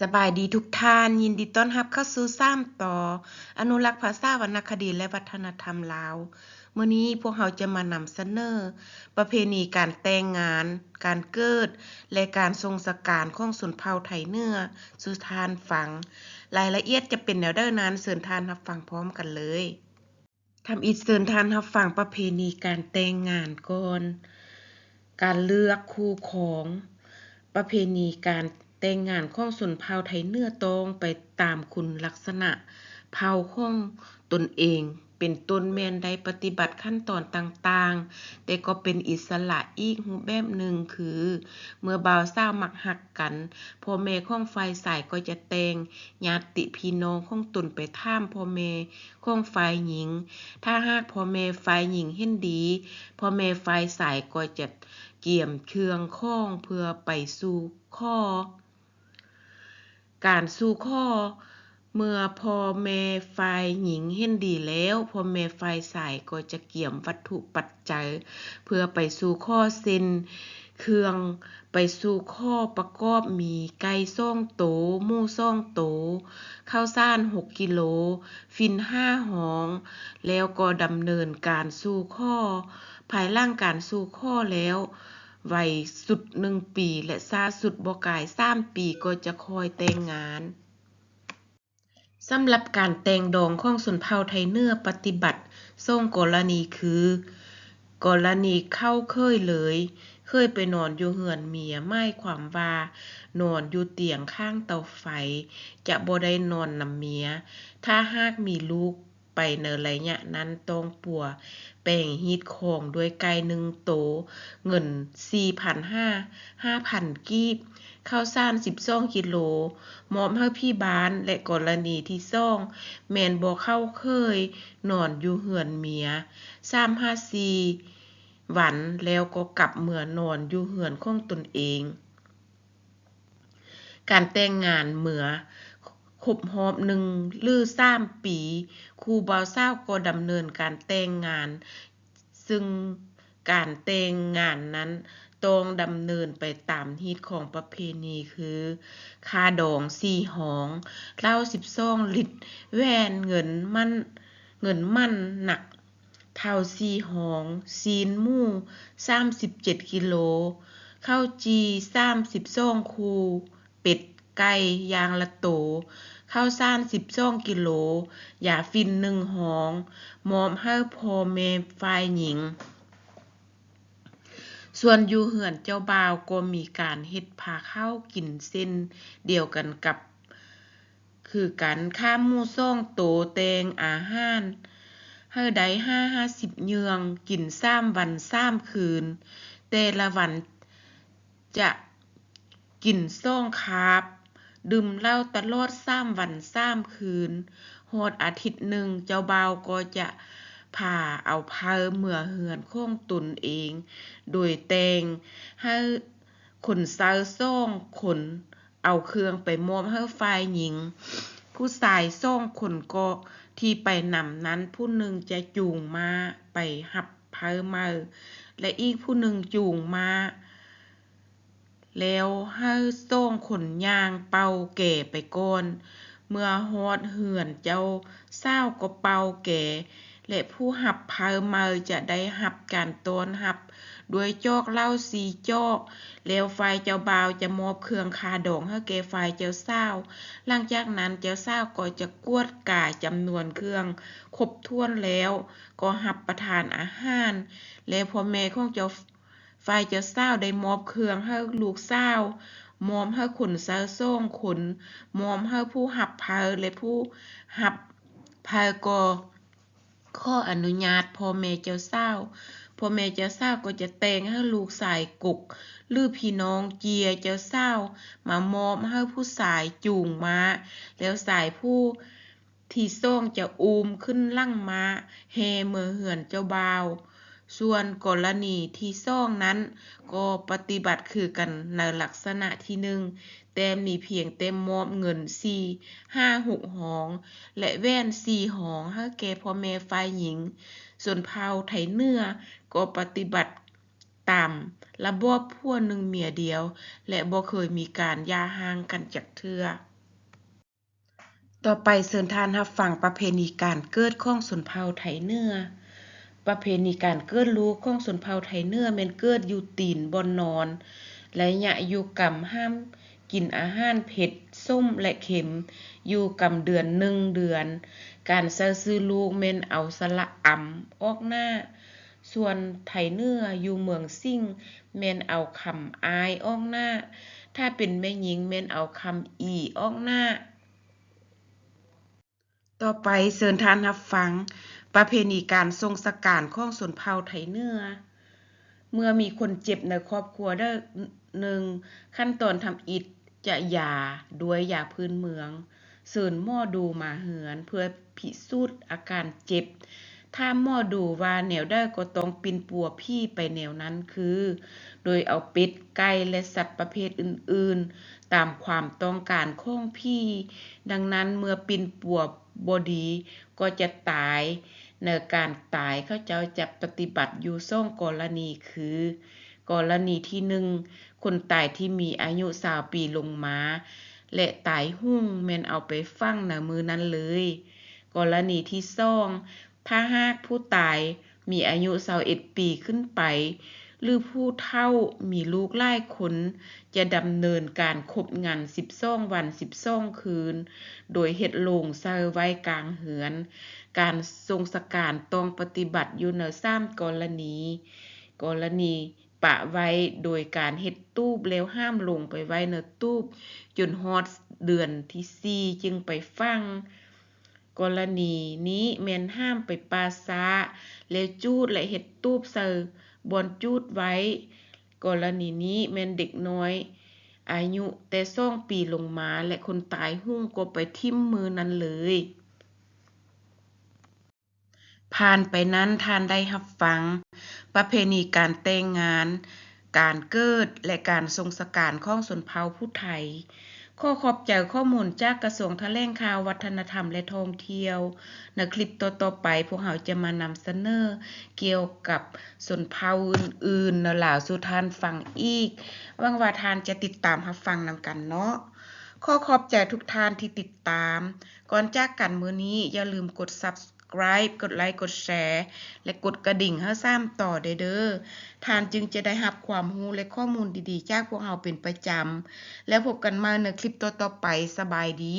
สบายดีทุกท่าน ยินดีต้อนรับเข้าสู่ซ้ำต่อ อนุรักษ์ภาษาวรรณคดีและวัฒนธรรมลาวเมื้อนี้พวกเราจะมานำเสนอ ประเพณีการแต่งงาน การเกิด และการทรงสการของชนเผ่าไทยเนื้อสู่ทานฟัง รายละเอียดจะเป็นแนวเด้อนั้นเชิญทานรับฟังพร้อมกันเลยทำอีกเชิญทานรับฟังประเพณีการแต่งงานก่อนการเลือกคู่ของประเพณีการ แต่งงานของชนเผ่าไทยเนื้อต้องไปตามคุณลักษณะ เผ่าของตนเอง เป็นต้นแมนได้ปฏิบัติขั้นตอนต่างๆ แต่ก็เป็นอิสระอีกรูปแบบหนึ่งคือ เมื่อบ่าวสาวมักหักกันพ่อแม่ของฝ่ายชายก็จะแต่งญาติพี่น้องของตนไปถามพ่อแม่ของฝ่ายหญิง ถ้าหากพ่อแม่ฝ่ายหญิงเห็นดีพ่อแม่ฝ่ายชายก็จะเกี่ยมเครื่องข้องเพื่อไปสู่ข้อ การสู่ข้อ เมื่อพ่อแม่ฝ่ายหญิงเห็นดีแล้วพ่อแม่ฝ่ายชายก็จะเกี่ยมวัตถุปัจจัย เพื่อไปสู่ข้อเซนเครื่องไปสู่ข้อประกอบมีไก่สองโตหมูสองโตข้าวสาร6กิโลฝิ่น5หอง แล้วก็ดำเนินการสู่ข้อ ภายหลังการสู่ข้อแล้ว ไวสุด1ปีและช้าสุดบ่กาย3ปีก็จะคอยแต่งงานสำหรับการแต่งดองของชนเผ่าไทยเนือปฏิบัติทรงกรณีคือ กรณีเข้าเคยเลย เคยไปนอนอยู่เรือนเมียหมายความว่า นอนอยู่เตียงข้างเตาไฟ จะบ่ได้นอนนำเมีย ถ้าหากมีลูก ไปในระยะนั้นต้องปัว แป้งฮีตของด้วยไก่1โต เงิน4,500 5,000กีบข้าวสาร12กิโลมอบให้พี่บ้านและกรณีที่2แมนบ่เข้าเคย นอนอยู่เรือนเมีย3-4วันแล้วก็กลับเมื่อนอนอยู่เรือนของตนเอง การแต่งงานเมื่อ คบรอบ1หรือ3ปีคู่บ่าวสาวก็ดำเนินการแต่งงาน ซึ่งการแต่งงานนั้นต้องดำเนินไปตามฮีตของประเพณีคือคาดอง4หองเหล้า12ลิตรแหวนเงินมั่นเงินมั่นหนัก เท่า4หองซีนหมู37กิโล เข้าจี่32คู่เป็ด ไก่ยางละโต ข้าวสาร12กิโลยาฝิ่น1หอง มอบให้พ่อแม่ฝ่ายหญิง ส่วนอยู่เรือนเจ้าบ่าวก็มีการเฮ็ดพาข้าวกินเช่นเดียวกันกับ คือกันข้าหมู2โตแตงอาหารให้ได้50เยืองกิน3วัน3คืน แต่ละวันจะกิน2คาบ ดื่มเหล้าตลอด3วัน3คืนฮอดอาทิตย์หนึ่งเจ้าบ่าวก็จะพาเอาเผาเมื่อเรือนของตนเอง โดยแต่งให้คนชาย2คนเอาเครื่องไปมอบให้ฝ่ายหญิง ผู้ชาย2คนก็ที่ไปนำนั้นผู้หนึ่งจะจูงมาไปรับเผามาและอีกผู้หนึ่งจูงม้า แล้วให้2คนยางเป่าแก่ไปก่อน เมื่อฮอดเรือนเจ้าสาก็เป่าแก่และผู้รับเผามาจะได้รับการต้อนรับ ด้วยจอกเล้า4จอก แล้วฝ่ายเจ้าบ่าวจะมอบเครื่องคาดองให้แก่ฝ่ายเจ้าสาหลังจากนั้นเจ้าสาก็จะกวดกาจำนวนเครื่องครบถ้วนแล้ว ก็รับประทานอาหาร และพ่อแม่ของเจ้า ฝ่ายเจ้าสาวได้มอบเครื่องให้ลูกสาวมอบให้คนชาย2คนมอบให้ผู้รับเผาและผู้รับเผาก็ข้ออนุญาตพ่อแม่เจ้าสาวพ่อแม่เจ้าสาวก็จะแต่งให้ลูกชายกกหรือพี่น้องเจียเจ้าสาวมามอบให้ผู้ชายจูงม้า แล้วชายผู้ที่2จะอุ้มขึ้นหลังม้าแห่เมือเรือนเจ้าบ่าว ส่วนกรณีที่2นั้น ก็ปฏิบัติคือกันในลักษณะที่1แต่มีเพียงแต่มมอบเงิน4 5 6หอง และแหวน4หองให้แก่พ่อแม่ฝ่ายหญิงชนเผาไทยเนื้อก็ปฏิบัติตามระบอบผัวหนึ่งเมียเดียว และบ่เคยมีการยาร้างกันจักเทือต่อไปเชิญทานรับฟังประเพณีการเกิดของชนเผาไทเนื้อ ประเพณีการเกิดลูกของชนเผ่าไทเนื้อแม่นเกิดอยู่ตีนบ่อนนอนและยะอยู่กำห้ามกินอาหารเผ็ด ส้มและเข็ม อยู่กำเดือนหนึ่งเดือน การใช้ชื่อลูกแม่นเอาสระอำออกหน้า ส่วนไทเนื้ออยู่เมืองซิ่งแม่นเอาคำอายออกหน้า ถ้าเป็นแม่หญิงแม่นเอาคำอีออกหน้า ต่อไปเชิญทานรับฟัง ประเพณีการทรงสการของชนเผ่าไทเนื้อ เมื่อมีคนเจ็บในครอบครัวเด้หนึ่งขั้นตอนทำอิฐจะยาด้วยยาพื้นเมืองเชิญหม้อดูมาเหือน เพื่อพิสูจน์อาการเจ็บ ถ้าหม้อดูว่าแนวใดก็ต้องปินปัวพี่ไปแนวนั้นคือ โดยเอาเป็ดไก่และสัตว์ประเภทอื่นๆ ตามความต้องการของพี่ ดังนั้นเมื่อปินปัวบ่ดีก็จะตาย ในการตายเขาเจ้าจะปฏิบัติอยู่สองกรณีคือ กรณีที่หนึ่งคนตายที่มีอายุสาวปีลงมา และตายหุ่งแม่นเอาไปฟังณมือนั้นเลย กรณีที่สองถ้าหากผู้ตายมีอายุสาวเอ็ดปีขึ้นไป หรือผู้เฒ่ามีลูกหลายคนจะดำเนินการครบงาน12วัน12คืน โดยเฮ็ดโลงใส่ไว้กลางเหือน การทรงสการต้องปฏิบัติอยู่ใน3กรณี กรณีปะไว้โดยการเฮ็ดตูบแล้วห้ามลงไปไว้ในตูบจนฮอดเดือนที่4จึงไปฝังกรณีนี้แม่นห้ามไปปาช้าแล้วจูดและเฮ็ดตูบใส่ บอนจูดไว้ กรณีนี้แม่นเด็กน้อย อายุแต่2ปีลงมาและคนตายหุ่งก็ไปทิ่มมือนั้นเลย ผ่านไปนั้นท่านได้รับฟัง ประเพณีการแต่งงาน การเกิดและการทรงสการของชนเผ่าผู้ไทย ข้อขอบใจข้อมูลจากกระทรวงแถลงข่าววัฒนธรรมและท่องเที่ยวในคลิปต่อๆไปพวกเราจะมานำเสนอเกี่ยวกับชนเผ่าอื่นๆเล่าสุทานฟังอีกหวังว่าทานจะติดตามรับฟังนำกันเนาะ ขอขอบใจทุกท่านที่ติดตาม ก่อนจากกันมื้อนี้อย่าลืมกด Subscribe กดไลค์กดแชร์ และกดกระดิ่งให้ซ้ำต่อเด้อท่านจึงจะได้รับความรู้และข้อมูลดีๆ จากพวกเราเป็นประจำ แล้วพบกันใหม่ในคลิปต่อๆไปสบายดี